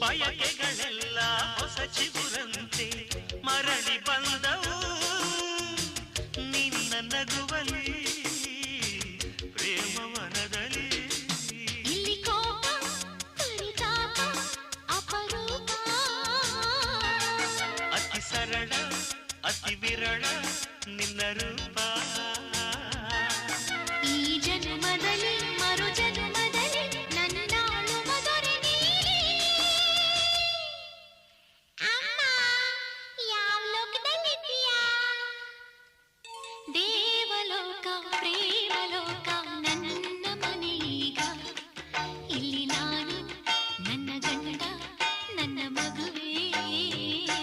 ಬಯಕೆಗಳೆಲ್ಲ ಹೊಸ ಚಿಗುರಂತೆ ಮರಳಿ ಬಂದವು. ನಿನ್ನ ನಗುವಲಿ ಸರಳ ಅತಿ ವಿರಳ ನಿನ್ನ ರೂಪ. ಈ ಜನ್ಮದಲ್ಲಿ, ಮರು ಜನ್ಮದಲ್ಲಿ ನನ್ನ ಅಮ್ಮ, ಯಾವ ಲೋಕದಲ್ಲಿದ್ದೀಯಾ? ದೇವಲೋಕ, ಪ್ರೇಮಲೋಕ, ನನ್ನ ಈಗ ಇಲ್ಲಿ ನಾನು ನನ್ನ ಗಂಡ